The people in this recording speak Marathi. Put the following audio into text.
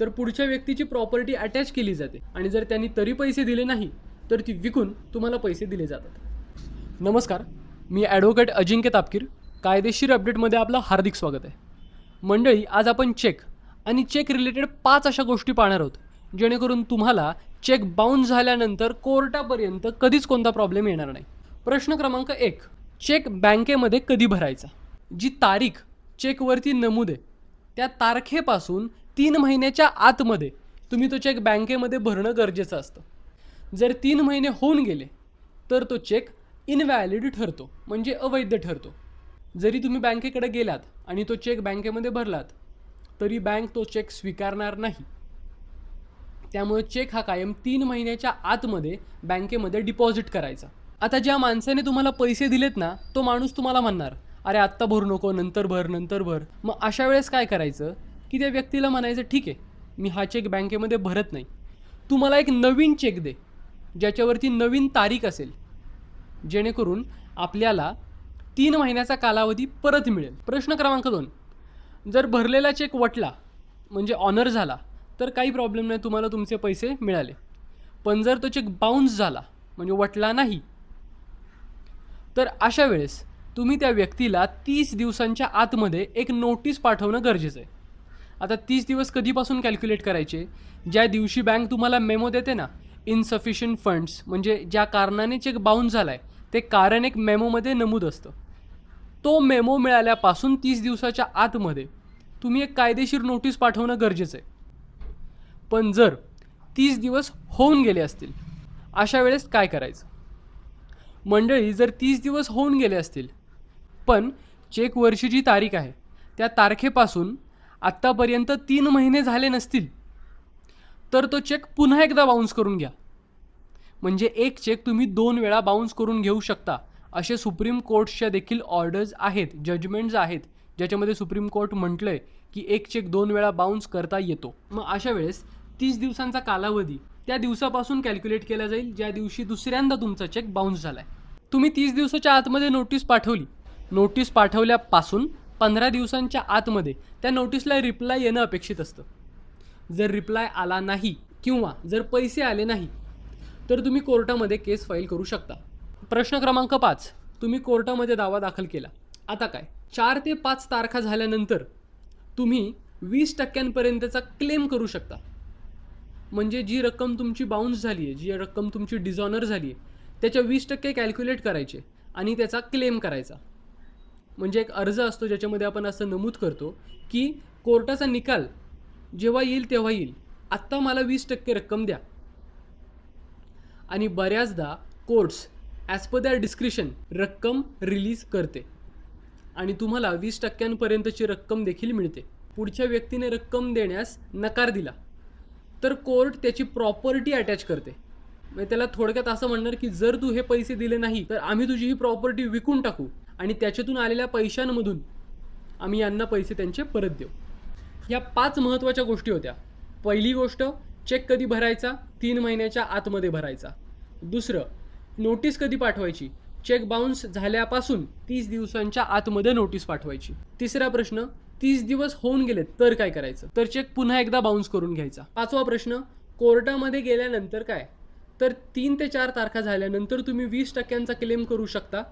तर पुढच्या व्यक्तीची प्रॉपर्टी अटॅच केली जाते. आणि जर त्यांनी तरी पैसे दिले नाही तर ती विकून तुम्हाला पैसे दिले जातात. नमस्कार मी ॲडव्होकेट अजिंक्य तापकीर. कायदेशीर अपडेटमध्ये आपलं हार्दिक स्वागत आहे. मंडळी आज आपण चेक आणि चेक रिलेटेड पाच अशा गोष्टी पाहणार आहोत जेणेकरून तुम्हाला चेक बाउन्स झाल्यानंतर कोर्टापर्यंत कधीच कोणता प्रॉब्लेम येणार नाही. प्रश्न क्रमांक एक चेक बँकेमध्ये कधी भरायचा? जी तारीख चेकवरती नमूद आहे त्या तारखेपासून तीन महिन्याच्या आतमध्ये तुम्ही तो चेक बँकेमध्ये भरणं गरजेचं असतं. जर तीन महिने होऊन गेले तर तो चेक इनव्हॅलिड ठरतो म्हणजे अवैध ठरतो. जरी तुम्ही बँकेकडे गेलात आणि तो चेक बँकेमध्ये भरलात तरी बँक तो चेक स्वीकारणार नाही. त्यामुळे चेक हा कायम तीन महिन्याच्या आतमध्ये बँकेमध्ये डिपॉझिट करायचा. आता ज्या माणसाने तुम्हाला पैसे दिलेत ना तो माणूस तुम्हाला म्हणणार अरे आत्ता भरू नको नंतर भर नंतर भर. मग अशा वेळेस काय करायचं? की त्या व्यक्तीला म्हणायचं ठीक आहे मी हा चेक बँकेमध्ये भरत नाही. तू मला एक नवीन चेक दे ज्याच्यावरती नवीन तारीख असेल. जेणेकरून आपल्याला तीन महिन्याचा कालावधी परत मिळेल. प्रश्न क्रमांक दोन. जर भरलेला चेक वटला म्हणजे ऑनर झाला तर काही प्रॉब्लेम नाही तुम्हाला तुमचे पैसे मिळाले. पण जर तो चेक बाउन्स झाला म्हणजे वटला नाही तर अशा वेळेस तुम्ही त्या व्यक्तीला तीस दिवसांच्या आतमध्ये एक नोटीस पाठवणं गरजेचं आहे. आता तीस दिवस कधीपासून कॅल्क्युलेट करायचे? ज्या दिवशी बँक तुम्हाला मेमो देते ना इनसफिशियंट फंड्स म्हणजे ज्या कारणाने चेक बाउन्स झाला आहे ते कारण एक मेमोमध्ये नमूद असतं. तो मेमो मिळाल्यापासून तीस दिवसाच्या आतमध्ये तुम्ही एक कायदेशीर नोटीस पाठवणं गरजेचं आहे. पण जर तीस दिवस होऊन गेले असतील अशा वेळेस काय करायचं? मंडळी जर तीस दिवस होऊन गेले असतील पण चेक वर्षी जी तारीख आहे त्या तारखेपासून आत्तापर्यंत तीन महिने झाले नसतील. तर तो चेक पुन्हा एकदा बाउन्स करून घ्या. म्हणजे एक चेक तुम्ही दोन वेळा बाउन्स करून घेऊ शकता. असे सुप्रीम कोर्टच्या देखील ऑर्डर्स आहेत जजमेंट्स आहेत ज्याच्यामध्ये सुप्रीम कोर्ट म्हटलं आहे की एक चेक दोन वेळा बाउन्स करता येतो. मग अशा वेळेस तीस दिवसांचा कालावधी त्या दिवसापासून कॅल्क्युलेट केला जाईल ज्या दिवशी दुसऱ्यांदा तुमचा चेक बाउन्स झाला आहे तुम्ही तीस दिवसाच्या आतमध्ये नोटीस पाठवली. नोटीस पाठवल्यापासून पंधरा दिवसांच्या आतमध्ये त्या नोटीसला रिप्लाय येणं अपेक्षित असतं. जर रिप्लाय आला नाही किंवा जर पैसे आले नाही तर तुम्ही कोर्टामध्ये केस फाईल करू शकता. प्रश्न क्रमांक पाच. तुम्ही कोर्टामध्ये दावा दाखल केला. आता काय? चार ते पाच तारखा झाल्यानंतर तुम्ही वीस टक्क्यांपर्यंतचा क्लेम करू शकता. म्हणजे जी रक्कम तुमची बाउन्स झाली आहे जी रक्कम तुमची डिझॉनर झाली आहे त्याच्या वीस टक्के कॅल्क्युलेट करायचे आणि त्याचा क्लेम करायचा. म्हणजे एक अर्ज असतो ज्याच्यामध्ये आपण असं नमूद करतो की कोर्टाचा निकाल जेव्हा येईल तेव्हा येईल. आत्ता मला वीस टक्के रक्कम द्या. आणि बऱ्याचदा courts as per their discretion रक्कम रिलीज करते. आणि तुम्हाला वीस टक्क्यांपर्यंतची रक्कम देखील मिळते. पुढच्या व्यक्तीने रक्कम देण्यास नकार दिला. तर कोर्ट त्याची प्रॉपर्टी अटॅच करते. म्हणजे त्याला थोडक्यात असं म्हणणार की जर तू हे पैसे दिले नाही तर आम्ही तुझी ही प्रॉपर्टी विकून टाकू आणि त्याच्यातून आलेल्या पैशांमधून आम्ही यांना पैसे त्यांचे परत देऊ. ह्या पाच महत्त्वाच्या गोष्टी होत्या. पहिली गोष्ट चेक कधी भरायचा? तीन महिन्याच्या आतमध्ये भरायचा. दुसरं नोटीस कधी पाठवायची? चेक बाउन्स झाल्यापासून तीस दिवसांच्या आतमध्ये नोटीस पाठवायची. तिसरा प्रश्न तीस दिवस होऊन गेले तर काय करायचं? तर चेक पुन्हा एकदा बाउन्स करून घ्यायचा. पाचवा प्रश्न कोर्टामध्ये गेल्यानंतर काय? तर तीन ते चार तारखा झाल्यानंतर तुम्ही वीस टक्क्यांचा क्लेम करू शकता.